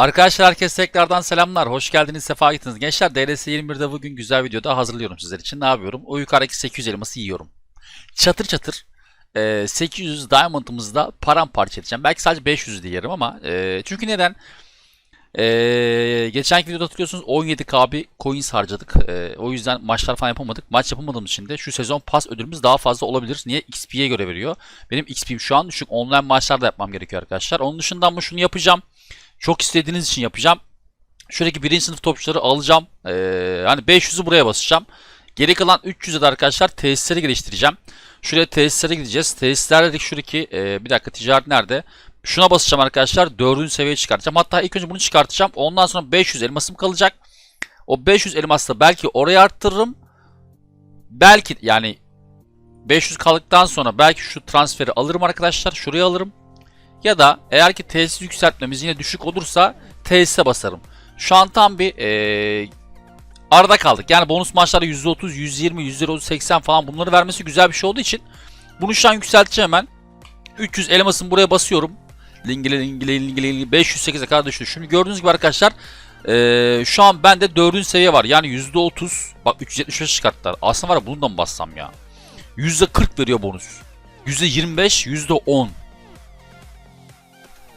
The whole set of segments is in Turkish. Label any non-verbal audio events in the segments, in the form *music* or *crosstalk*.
Arkadaşlar herkese tekrardan selamlar. Hoş geldiniz, sefa gittiniz. Gençler DLS 21'de bugün güzel videoda hazırlıyorum sizler için. Ne yapıyorum? O yukarıdaki 800 elması yiyorum. Çatır çatır e, 800 diamond'ımızı da paramparça edeceğim. Belki sadece 500 diye yerim ama e, çünkü neden? E, geçenki videoda hatırlıyorsunuz 17k bir coins harcadık. E, o yüzden maçlar falan yapamadık. Maç yapamadığımız için de şu sezon pas ödülümüz daha fazla olabilir. Niye? XP'ye göre veriyor. Benim XP'm şu an düşük. Online maçlar da yapmam gerekiyor arkadaşlar. Onun dışında ama şunu yapacağım. Çok istediğiniz için yapacağım. Şuradaki birinci sınıf topçuları alacağım. Ee, hani 500'ü buraya basacağım. Geri kalan 300'e de arkadaşlar tesisleri geliştireceğim. Şuraya tesislere gideceğiz. Tesislerde şuradaki e, bir dakika ticaret nerede? Şuna basacağım arkadaşlar. 4. seviyeye çıkartacağım. Hatta ilk önce bunu çıkartacağım. Ondan sonra 500 elmasım kalacak. O 500 elmasla belki oraya arttırırım. Belki yani 500 kaldıktan sonra belki şu transferi alırım arkadaşlar. Şuraya alırım. Ya da eğer ki tesis yükseltmemiz yine düşük olursa tesise basarım. Şu an tam bir ee, arada kaldık. Yani bonus maçlarda %30, %20, %30, 80 falan bunları vermesi güzel bir şey olduğu için bunu şu an yükselteceğim hemen. 300 elmasını buraya basıyorum. Lingile lingile lingile lingile 508'e kadar düştü. Şimdi gördüğünüz gibi arkadaşlar ee, şu an bende 4. seviye var. Yani %30 bak 375 çıkarttılar. Aslında var ya bunu bassam ya? %40 veriyor bonus. %25, %10.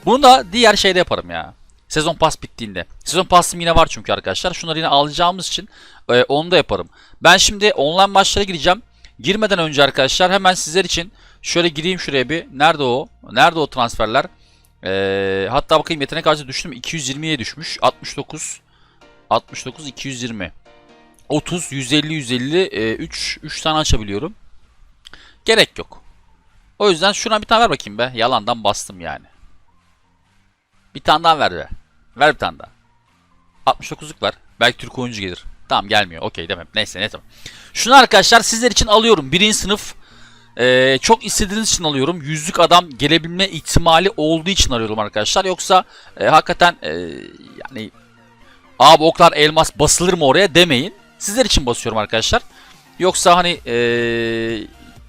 Bunu da diğer şeyde yaparım ya. Sezon pas bittiğinde. Sezon pasım yine var çünkü arkadaşlar. Şunları yine alacağımız için e, onu da yaparım. Ben şimdi online maçlara gireceğim. Girmeden önce arkadaşlar hemen sizler için şöyle gireyim şuraya bir. Nerede o? Nerede o transferler? E, hatta bakayım yetenek harcı düştüm. 220'ye düşmüş. 69. 69 220. 30 150 150 e, 3 3 tane açabiliyorum. Gerek yok. O yüzden şuna bir tane ver bakayım be. Yalandan bastım yani. Bir tane daha ver be. Ver bir tane daha. 69'luk ver. Belki Türk oyuncu gelir. Tamam gelmiyor. Okey demem. Neyse ne tamam. Şunu arkadaşlar sizler için alıyorum. Birinci sınıf. Ee, çok istediğiniz için alıyorum. Yüzlük adam gelebilme ihtimali olduğu için arıyorum arkadaşlar. Yoksa e, hakikaten e, yani abi oklar elmas basılır mı oraya demeyin. Sizler için basıyorum arkadaşlar. Yoksa hani e,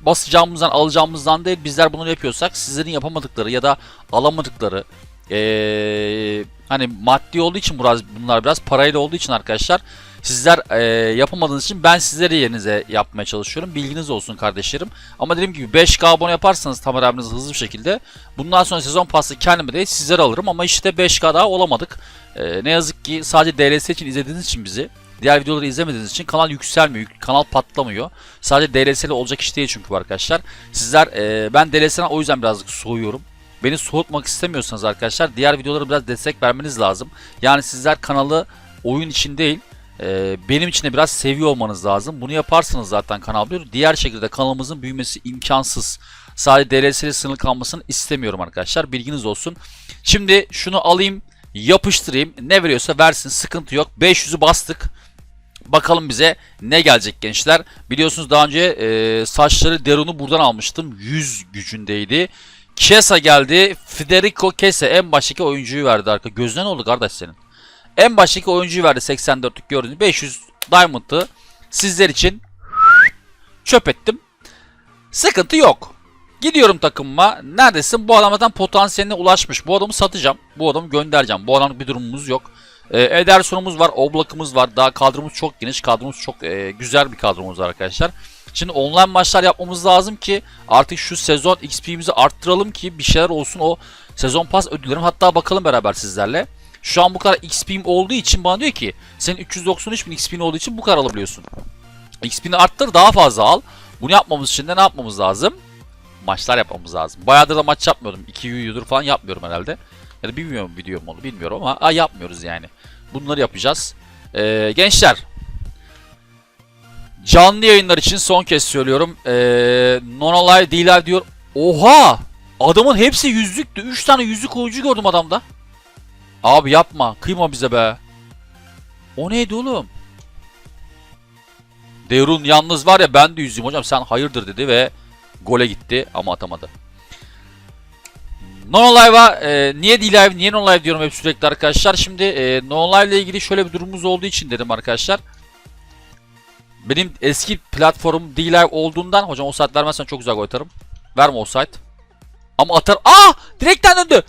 basacağımızdan alacağımızdan değil bizler bunu yapıyorsak sizlerin yapamadıkları ya da alamadıkları ee, hani maddi olduğu için biraz bunlar biraz parayla olduğu için arkadaşlar sizler e, yapamadığınız için ben sizlere yerinize yapmaya çalışıyorum. Bilginiz olsun kardeşlerim. Ama dediğim gibi 5K abone yaparsanız Tamer abiniz hızlı bir şekilde bundan sonra sezon pası kendime değil sizlere alırım ama işte 5K daha olamadık. E, ne yazık ki sadece DLS için izlediğiniz için bizi Diğer videoları izlemediğiniz için kanal yükselmiyor, kanal patlamıyor. Sadece DLS'li olacak iş değil çünkü arkadaşlar. Sizler, e, ben DLS'den o yüzden birazcık soğuyorum. Beni soğutmak istemiyorsanız arkadaşlar diğer videolara biraz destek vermeniz lazım. Yani sizler kanalı oyun için değil e, benim için de biraz seviyor olmanız lazım. Bunu yaparsanız zaten kanal büyür. Diğer şekilde kanalımızın büyümesi imkansız. Sadece DLS'li sınırlı kalmasını istemiyorum arkadaşlar. Bilginiz olsun. Şimdi şunu alayım yapıştırayım. Ne veriyorsa versin sıkıntı yok. 500'ü bastık. Bakalım bize ne gelecek gençler. Biliyorsunuz daha önce e, saçları Derun'u buradan almıştım. 100 gücündeydi. Kesa geldi. Federico Kesa en baştaki oyuncuyu verdi arka. Gözüne ne oldu kardeş senin? En baştaki oyuncuyu verdi 84'lük gördüğünüz 500 Diamond'ı sizler için çöp ettim. Sıkıntı yok. Gidiyorum takımıma. Neredesin? Bu adam zaten potansiyeline ulaşmış. Bu adamı satacağım. Bu adamı göndereceğim. Bu adamlık bir durumumuz yok. Ee, Ederson'umuz var. Oblak'ımız var. Daha kadromuz çok geniş. Kadromuz çok e, güzel bir kadromuz var arkadaşlar. Şimdi online maçlar yapmamız lazım ki artık şu sezon XP'mizi arttıralım ki bir şeyler olsun o sezon pas ödüllerim. Hatta bakalım beraber sizlerle. Şu an bu kadar XP'm olduğu için bana diyor ki senin 393 bin XP'in olduğu için bu kadar alabiliyorsun. XP'ni arttır daha fazla al. Bunu yapmamız için de ne yapmamız lazım? Maçlar yapmamız lazım. Bayağıdır da maç yapmıyordum. 2 videodur falan yapmıyorum herhalde. Ya da bilmiyorum video mu onu bilmiyorum ama a, yapmıyoruz yani. Bunları yapacağız. Ee, gençler Canlı yayınlar için son kez söylüyorum. Ee, non-alive değiller diyor. Oha! Adamın hepsi yüzlüktü. 3 tane yüzlük oyuncu gördüm adamda. Abi yapma. Kıyma bize be. O neydi oğlum? Derun yalnız var ya ben de yüzüğüm hocam sen hayırdır dedi ve gole gitti ama atamadı. Non-Live'a e, niye D-Live, niye Non-Live diyorum hep sürekli arkadaşlar. Şimdi e, Non-Live ile ilgili şöyle bir durumumuz olduğu için dedim arkadaşlar. Benim eski platformum D-Live olduğundan hocam o saat vermezsen çok güzel gol atarım. Verme o saat. Ama atar. Aa! Direkten döndü.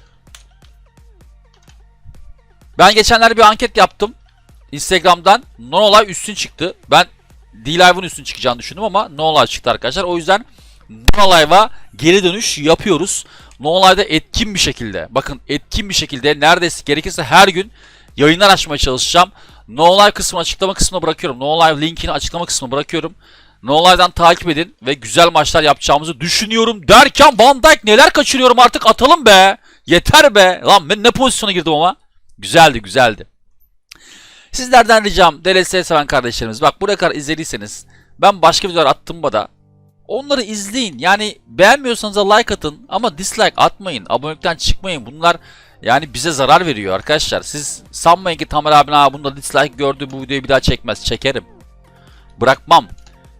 Ben geçenlerde bir anket yaptım. Instagram'dan No Live üstün çıktı. Ben D-Live'ın üstün çıkacağını düşündüm ama No Live çıktı arkadaşlar. O yüzden No Live'a geri dönüş yapıyoruz. No Live'da etkin bir şekilde, bakın etkin bir şekilde neredeyse gerekirse her gün yayınlar açmaya çalışacağım. No Live kısmını açıklama kısmına bırakıyorum. No Live linkini açıklama kısmına bırakıyorum. No Live'dan takip edin ve güzel maçlar yapacağımızı düşünüyorum derken Van Dijk neler kaçırıyorum artık atalım be. Yeter be. Lan ben ne pozisyona girdim ama. Güzeldi güzeldi. Sizlerden ricam DLS seven kardeşlerimiz bak buraya kadar izlediyseniz ben başka videolar attığımda da onları izleyin. Yani beğenmiyorsanız like atın ama dislike atmayın. Abonelikten çıkmayın. Bunlar yani bize zarar veriyor arkadaşlar. Siz sanmayın ki Tamer abi ha bunda dislike gördü bu videoyu bir daha çekmez. Çekerim. Bırakmam.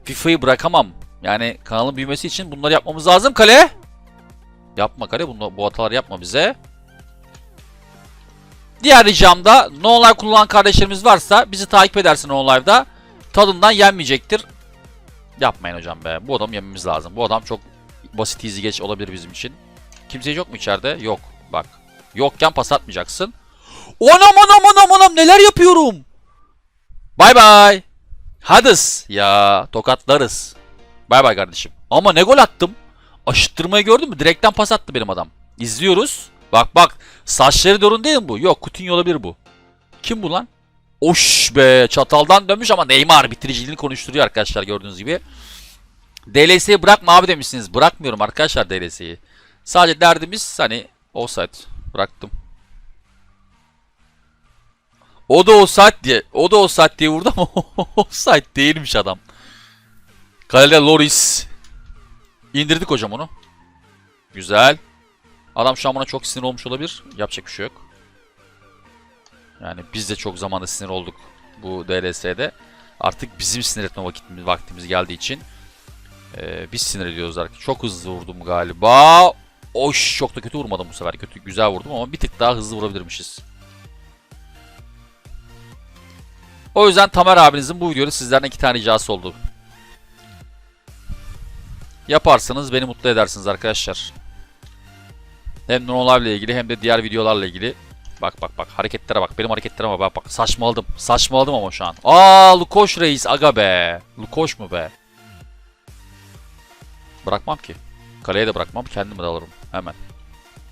FIFA'yı bırakamam. Yani kanalın büyümesi için bunları yapmamız lazım kale. Yapma kale. Bunu, bu hataları yapma bize. Diğer ricam da No kullanan kardeşlerimiz varsa bizi takip edersin No. Tadından yenmeyecektir. Yapmayın hocam be. Bu adam yememiz lazım. Bu adam çok basit easy geç olabilir bizim için. Kimse yok mu içeride? Yok. Bak. Yokken pas atmayacaksın. Anam anam anam anam neler yapıyorum. Bay bay. Hades. Ya tokatlarız. Bay bay kardeşim. Ama ne gol attım. Aşıttırmayı gördün mü? Direkten pas attı benim adam. İzliyoruz. Bak bak. Saçları dorun değil mi bu? Yok Coutinho olabilir bu. Kim bu lan? Oş be çataldan dönmüş ama Neymar bitiriciliğini konuşturuyor arkadaşlar gördüğünüz gibi. DLS'yi bırakma abi demişsiniz. Bırakmıyorum arkadaşlar DLS'yi. Sadece derdimiz hani offside. Bıraktım. O da offside diye. O da offside diye vurdu ama *laughs* offside değilmiş adam. Kalede Loris. İndirdik hocam onu. Güzel. Adam şu an buna çok sinir olmuş olabilir. Yapacak bir şey yok. Yani biz de çok zamanda sinir olduk bu DLS'de. Artık bizim sinir etme vakitimiz, vaktimiz geldiği için ee, biz sinir ediyoruz artık. Çok hızlı vurdum galiba. Oş çok da kötü vurmadım bu sefer. Kötü güzel vurdum ama bir tık daha hızlı vurabilirmişiz. O yüzden Tamer abinizin bu videoda sizlerden iki tane ricası oldu. Yaparsanız beni mutlu edersiniz arkadaşlar. Hem Nonolive ilgili hem de diğer videolarla ilgili. Bak bak bak hareketlere bak. Benim hareketlerime bak bak. Saçmaladım. Saçmaladım ama şu an. Aa Lukoş reis aga be. Lukoş mu be? Bırakmam ki. Kaleye de bırakmam. Kendimi de alırım. Hemen.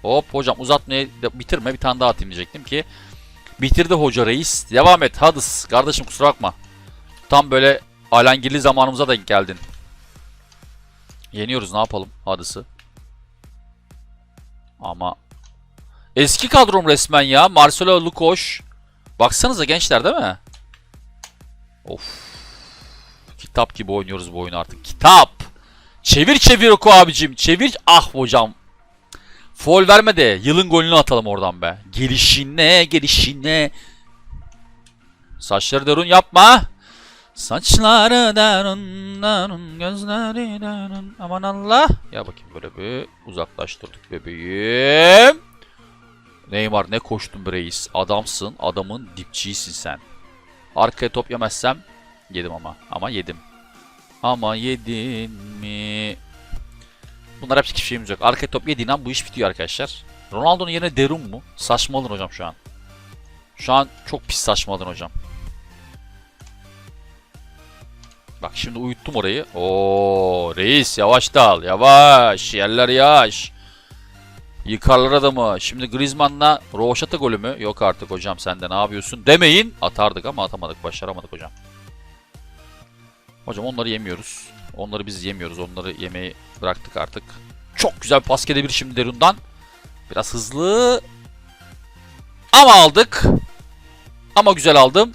Hop hocam uzatmayı bitirme. Bir tane daha atayım diyecektim ki. Bitirdi hoca reis. Devam et Hades. Kardeşim kusura bakma. Tam böyle alengirli zamanımıza da geldin. Yeniyoruz ne yapalım Hades'ı. Ama eski kadrom resmen ya. Marcelo Lukoş. Baksanıza gençler değil mi? Of. Kitap gibi oynuyoruz bu oyunu artık. Kitap. Çevir çevir oku abicim. Çevir. Ah hocam. Foul verme de yılın golünü atalım oradan be. Gelişine gelişine. Saçları derun yapma. Saçları derun derun gözleri derun. Aman Allah. Ya bakayım böyle bir uzaklaştırdık bebeğim. Neymar ne koştun be reis. Adamsın. Adamın dipçiyisin sen. Arkaya top yemezsem yedim ama. Ama yedim. Ama yedin mi? Bunlar hepsi hiçbir şeyimiz yok. Arkaya top yediğin an bu iş bitiyor arkadaşlar. Ronaldo'nun yerine Derun mu? Saçmaladın hocam şu an. Şu an çok pis saçmaladın hocam. Bak şimdi uyuttum orayı. Oo reis yavaş dal. Yavaş. Yerler yaş. Yıkarlar adamı. Şimdi Griezmann'la Rovaşata golü mü? Yok artık hocam sen de ne yapıyorsun demeyin. Atardık ama atamadık. Başaramadık hocam. Hocam onları yemiyoruz. Onları biz yemiyoruz. Onları yemeyi bıraktık artık. Çok güzel bir pas gelebilir şimdi Derun'dan. Biraz hızlı. Ama aldık. Ama güzel aldım.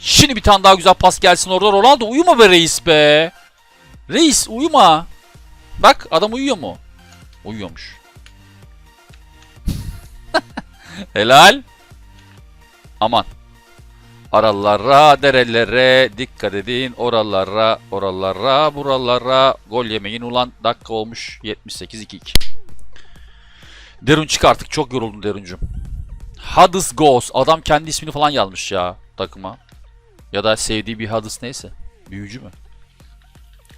Şimdi bir tane daha güzel pas gelsin orada. Ronaldo uyuma be reis be. Reis uyuma. Bak adam uyuyor mu? Uyuyormuş. *laughs* Helal. Aman. Aralara, derelere dikkat edin. Oralara, oralara, buralara. Gol yemeyin ulan. Dakika olmuş 78-2-2. Derun çık artık. Çok yoruldun Deruncum. Hades Goes. Adam kendi ismini falan yazmış ya takıma. Ya da sevdiği bir Hades neyse. Büyücü mü?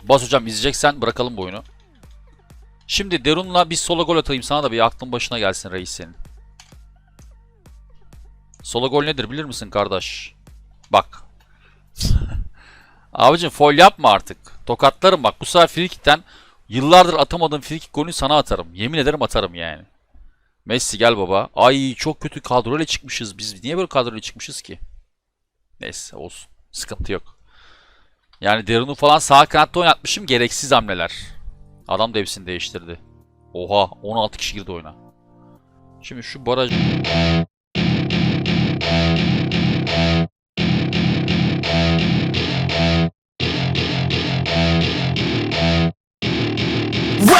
Bas hocam izleyeceksen bırakalım bu oyunu. Şimdi Derun'la bir solo gol atayım sana da bir aklın başına gelsin reis senin. Solo gol nedir bilir misin kardeş? Bak. *laughs* Abicim foul yapma artık. Tokatlarım bak. Bu sefer frikikten yıllardır atamadığım frikik golünü sana atarım. Yemin ederim atarım yani. Messi gel baba. Ay çok kötü kadroyla çıkmışız biz. Niye böyle kadroyla çıkmışız ki? Neyse olsun. Sıkıntı yok. Yani Derun'u falan sağ kanatta oynatmışım. Gereksiz hamleler. Adam da hepsini değiştirdi. Oha 16 kişi girdi oyuna. Şimdi şu baraj... Wow.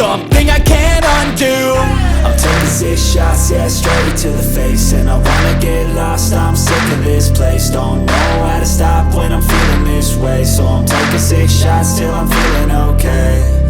Something I can't undo. I'm taking six shots, yeah, straight to the face. And I wanna get lost, I'm sick of this place. Don't know how to stop when I'm feeling this way. So I'm taking six shots till I'm feeling okay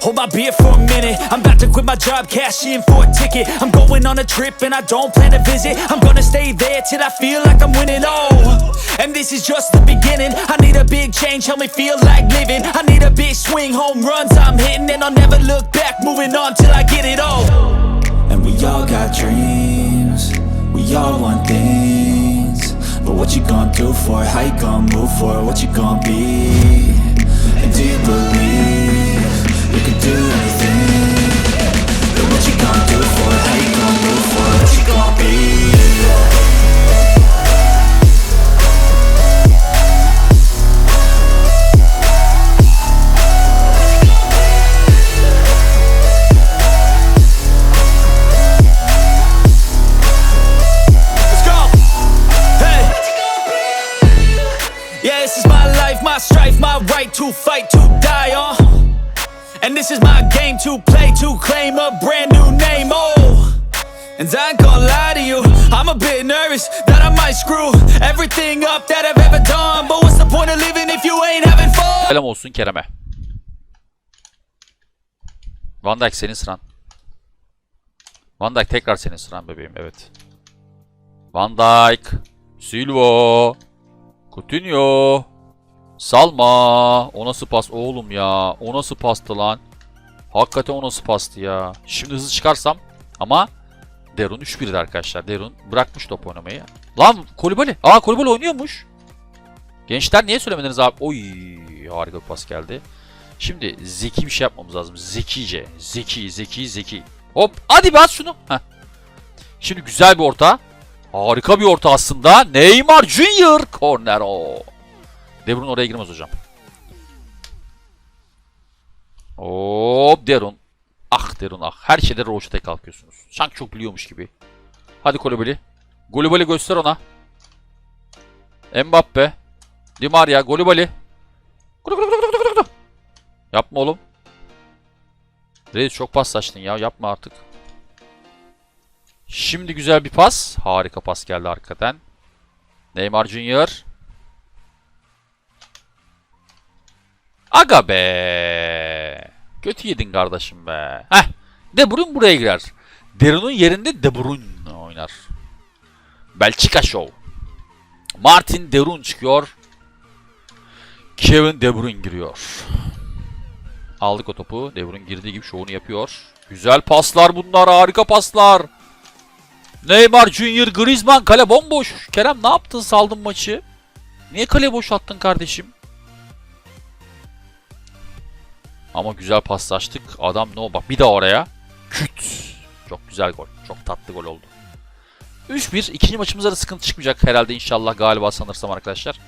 Hold my beer for a minute. I'm about to quit my job, cash in for a ticket. I'm going on a trip and I don't plan to visit. I'm gonna stay there till I feel like I'm winning. Oh, and this is just the beginning. I need a big change, help me feel like living. I need a big swing, home runs I'm hitting, and I'll never look back. Moving on till I get it all. And we all got dreams, we all want things. But what you gonna do for it? How you gonna move for it? What you gonna be? And do you believe to fight, to die on. And this is my game to play, to claim a brand new name, oh. And I ain't gonna lie to you, I'm a bit nervous that I might screw everything up that I've ever done. But what's the point of living if you ain't having fun? Selam olsun Kerem'e. Van Dijk senin sıran. Van Dijk tekrar senin sıran bebeğim evet. Van Dijk. Silva. Coutinho. Salma. O nasıl pas oğlum ya? O nasıl pastı lan? Hakikaten o nasıl pastı ya? Şimdi hızlı çıkarsam ama Derun 3-1'di arkadaşlar. Derun bırakmış top oynamayı. Lan Kolibali. Aa Kolibali oynuyormuş. Gençler niye söylemediniz abi? Oy harika bir pas geldi. Şimdi zeki bir şey yapmamız lazım. Zekice. Zeki, zeki, zeki. Hop hadi bas şunu. Heh. Şimdi güzel bir orta. Harika bir orta aslında. Neymar Junior. Corner o. De oraya girmez hocam. Hop Derun. Ah Derun ah. Her şeyde roşete kalkıyorsunuz. Sanki çok biliyormuş gibi. Hadi Kolibali. Kolibali göster ona. Mbappe. Di Maria, Golibali. Yapma oğlum. Reis çok pas saçtın ya. Yapma artık. Şimdi güzel bir pas. Harika pas geldi arkadan. Neymar Junior. Aga be. Kötü yedin kardeşim be. Heh. De Bruyne buraya girer. Derun'un yerinde De Bruyne oynar. Belçika Show. Martin Derun çıkıyor. Kevin De Bruyne giriyor. Aldık o topu. De Bruyne girdiği gibi şovunu yapıyor. Güzel paslar bunlar. Harika paslar. Neymar Junior Griezmann kale bomboş. Kerem ne yaptın saldın maçı? Niye kale boş attın kardeşim? Ama güzel paslaştık. Adam ne o bak bir de oraya. Küt. Çok güzel gol. Çok tatlı gol oldu. 3-1. İkinci maçımızda da sıkıntı çıkmayacak herhalde inşallah galiba sanırsam arkadaşlar.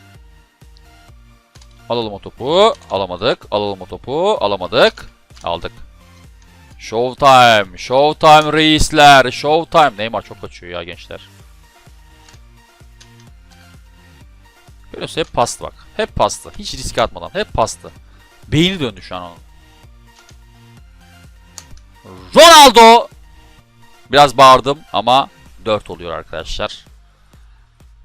Alalım o topu. Alamadık. Alalım o topu. Alamadık. Aldık. Showtime. Showtime reisler. Showtime. Neymar çok kaçıyor ya gençler. Görüyorsun hep pastı bak. Hep pastı. Hiç riske atmadan. Hep pastı. Beyni döndü şu an onun. Ronaldo. Biraz bağırdım ama 4 oluyor arkadaşlar.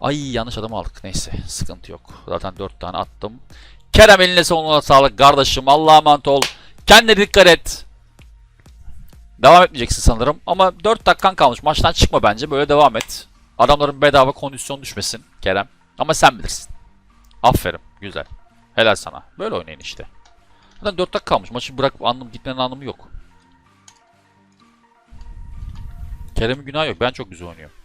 Ay yanlış adam aldık. Neyse sıkıntı yok. Zaten 4 tane attım. Kerem eline sonuna sağlık kardeşim. Allah'a emanet ol. Kendine dikkat et. Devam etmeyeceksin sanırım. Ama 4 dakikan kalmış. Maçtan çıkma bence. Böyle devam et. Adamların bedava kondisyon düşmesin Kerem. Ama sen bilirsin. Aferin. Güzel. Helal sana. Böyle oynayın işte. Zaten 4 dakika kalmış. Maçı bırakıp anlam gitmenin anlamı yok. Kerem'in günahı yok. Ben çok güzel oynuyorum.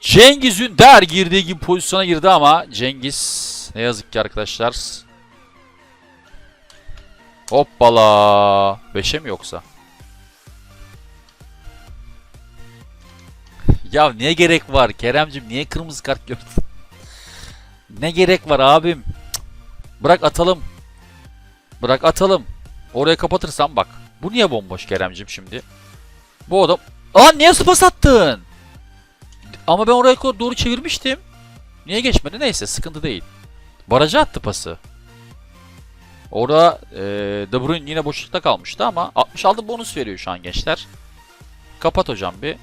Cengiz Ünder girdiği gibi pozisyona girdi ama Cengiz ne yazık ki arkadaşlar. Hoppala. 5'e mi yoksa? Ya ne gerek var Keremcim niye kırmızı kart gördün? ne gerek var abim? Bırak atalım. Bırak atalım. Oraya kapatırsam bak. Bu niye bomboş Keremcim şimdi? Bu adam... Lan niye spas attın? Ama ben oraya doğru çevirmiştim. Niye geçmedi? Neyse sıkıntı değil. Baraja attı pası. Orada e, De Bruyne yine boşlukta kalmıştı ama 66 bonus veriyor şu an gençler. Kapat hocam bir.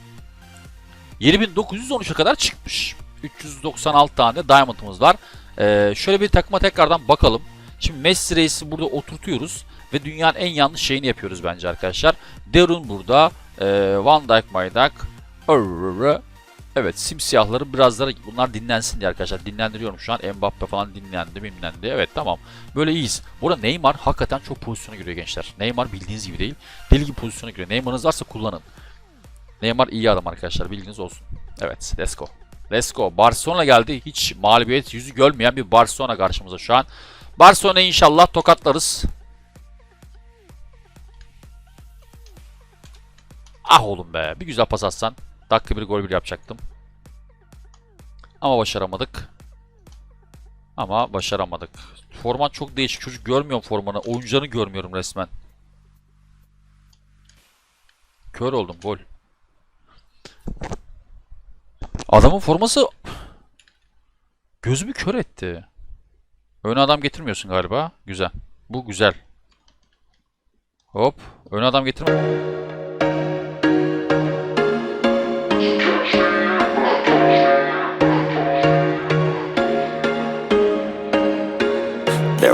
7913'e kadar çıkmış. 396 tane diamond'ımız var. E, şöyle bir takıma tekrardan bakalım. Şimdi Messi Reis'i burada oturtuyoruz ve dünyanın en yanlış şeyini yapıyoruz bence arkadaşlar. Derun burada, e, Van Dijk, Maydak, Evet simsiyahları birazları bunlar dinlensin diye arkadaşlar dinlendiriyorum şu an Mbappe falan dinlendi dinlendi evet tamam böyle iyiyiz. Burada Neymar hakikaten çok pozisyona giriyor gençler. Neymar bildiğiniz gibi değil deli gibi pozisyona giriyor. Neymar'ınız varsa kullanın. Neymar iyi adam arkadaşlar bilginiz olsun. Evet let's go. Let's go. Barcelona geldi. Hiç mağlubiyet yüzü görmeyen bir Barcelona karşımıza şu an. Barcelona'yı inşallah tokatlarız. Ah oğlum be. Bir güzel pas atsan. Dakika bir gol bir yapacaktım. Ama başaramadık. Ama başaramadık. Forman çok değişik. Çocuk görmüyorum formanı. Oyuncularını görmüyorum resmen. Kör oldum. Gol. Adamın forması gözümü kör etti. Ön adam getirmiyorsun galiba. Güzel. Bu güzel. Hop. Ön adam getirme.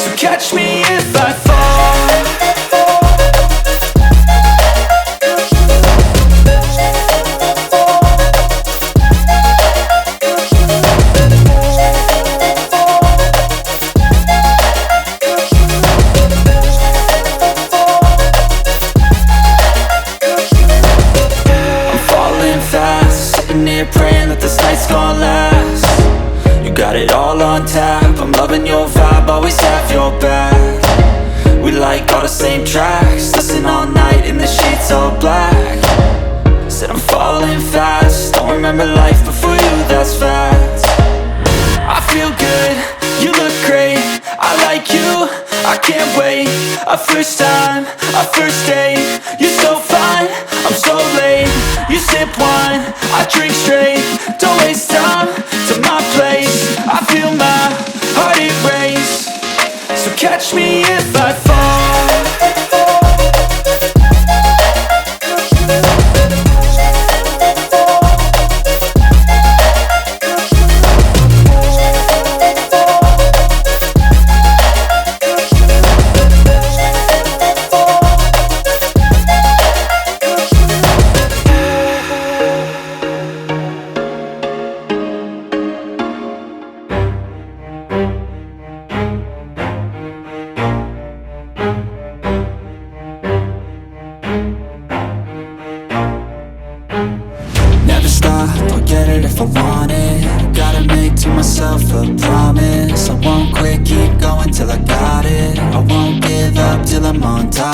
So catch me if I fall catch me if I fall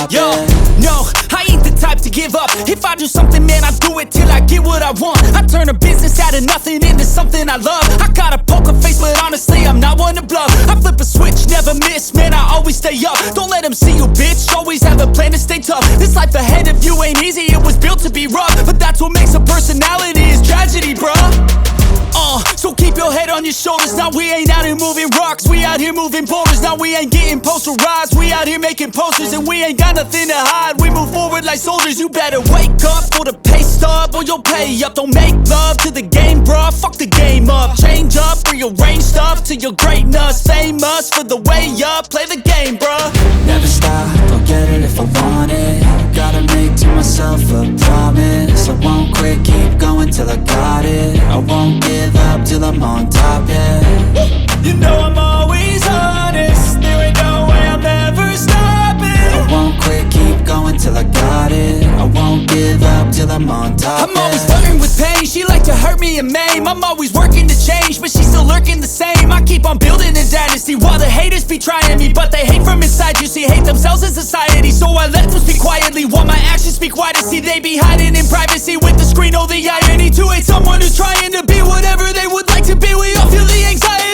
Yo, no, I ain't the type to give up. If I do something, man, I do it till I get what I want. I turn a business out of nothing into something I love. I got a poker face, but honestly, I'm not one to bluff. I flip a switch, never miss, man, I always stay up. Don't let them see you, bitch. Always have a plan to stay tough. This life ahead of you ain't easy, it was built to be rough. But that's what makes a personality is tragedy, bruh. Uh, so keep your head on your shoulders. Now we ain't out here moving rocks. We out here moving boulders. Now we ain't getting posterized. We out here making posters and we ain't got nothing to hide. We move forward like soldiers. You better wake up for the pay stub or you'll pay up. Don't make love to the game, bruh. Fuck the game up. Change up, rearrange stuff to your greatness. Famous for the way up. Play the game, bruh. Never stop, I'll get it if I want it Gotta make to myself a promise I won't quit, keep going till I got it I won't give up till I'm on top, yeah You know I'm always give up till I'm on top, I'm always flirting with pain. She like to hurt me and maim. I'm always working to change, but she's still lurking the same. I keep on building a dynasty while the haters be trying me, but they hate from inside. You see, hate themselves in society, so I let them speak quietly while my actions speak wider. See, they be hiding in privacy with the screen. Oh, the irony to hate someone who's trying to be whatever they would like to be. We all feel the anxiety.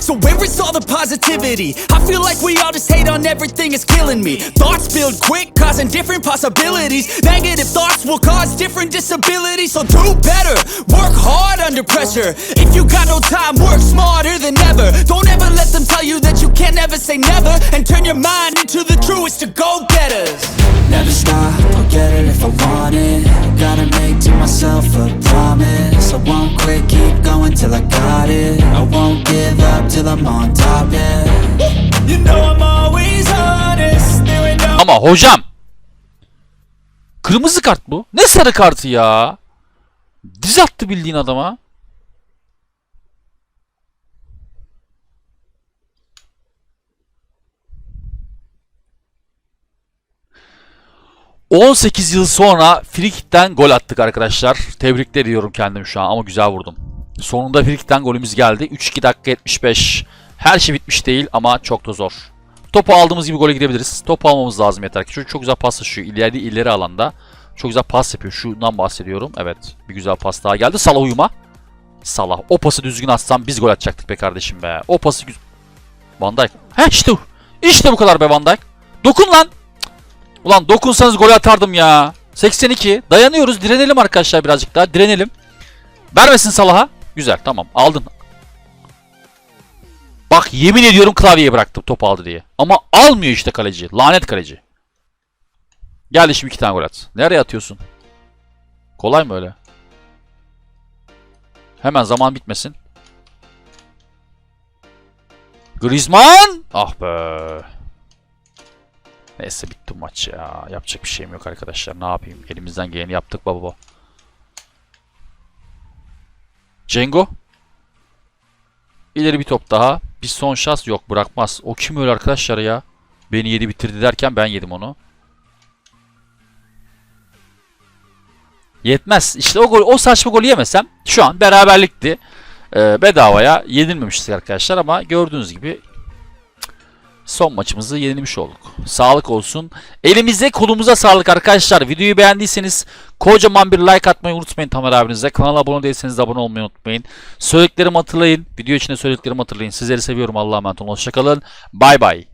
So where is all the positivity? I feel like we all just hate on everything, it's killing me. Thoughts build quick, causing different possibilities. Negative thoughts will cause different disabilities. So do better, work hard under pressure. If you got no time, work smarter than ever. Don't ever let them tell you that you can't ever say never. And turn your mind into the truest of go getters. Never stop, I'll get it if I want it Gotta make to myself a promise going till I got it I won't give up till I'm on top, yeah You know I'm always honest. Ama hocam. Kırmızı kart bu. Ne sarı kartı ya? Diz attı bildiğin adama. ...18 yıl sonra Frikik'ten gol attık arkadaşlar. Tebrikler ediyorum kendim şu an ama güzel vurdum. Sonunda Frikik'ten golümüz geldi. 3-2 dakika 75. Her şey bitmiş değil ama çok da zor. Topu aldığımız gibi gole gidebiliriz. Topu almamız lazım yeter ki. Çocuk çok güzel pas taşıyor. İleri ileri alanda. Çok güzel pas yapıyor. Şundan bahsediyorum. Evet. Bir güzel pas daha geldi. Salah uyuma. Salah. O pası düzgün atsam biz gol atacaktık be kardeşim be. O pası güz... Van Dijk. Heh işte. İşte bu kadar be Van Dijk. Dokun lan. Ulan dokunsanız gol atardım ya. 82. Dayanıyoruz. Direnelim arkadaşlar birazcık daha. Direnelim. Vermesin Salah'a. Güzel tamam aldın. Bak yemin ediyorum klavyeye bıraktım top aldı diye. Ama almıyor işte kaleci. Lanet kaleci. Geldi şimdi iki tane gol at. Nereye atıyorsun? Kolay mı öyle? Hemen zaman bitmesin. Griezmann! Ah be. Neyse bitti maç ya. Yapacak bir şeyim yok arkadaşlar. Ne yapayım? Elimizden geleni yaptık baba. Cengo. İleri bir top daha. Bir son şans yok bırakmaz. O kim öyle arkadaşlar ya? Beni yedi bitirdi derken ben yedim onu. Yetmez. İşte o gol, o saçma golü yemesem şu an beraberlikti. Ee, bedavaya yenilmemiştik arkadaşlar ama gördüğünüz gibi son maçımızı yenilmiş olduk. Sağlık olsun. Elimize kolumuza sağlık arkadaşlar. Videoyu beğendiyseniz kocaman bir like atmayı unutmayın Tamer abinize. Kanala abone değilseniz de abone olmayı unutmayın. Söylediklerimi hatırlayın. Video içinde söylediklerimi hatırlayın. Sizleri seviyorum. Allah'a emanet olun. Hoşçakalın. Bay bay.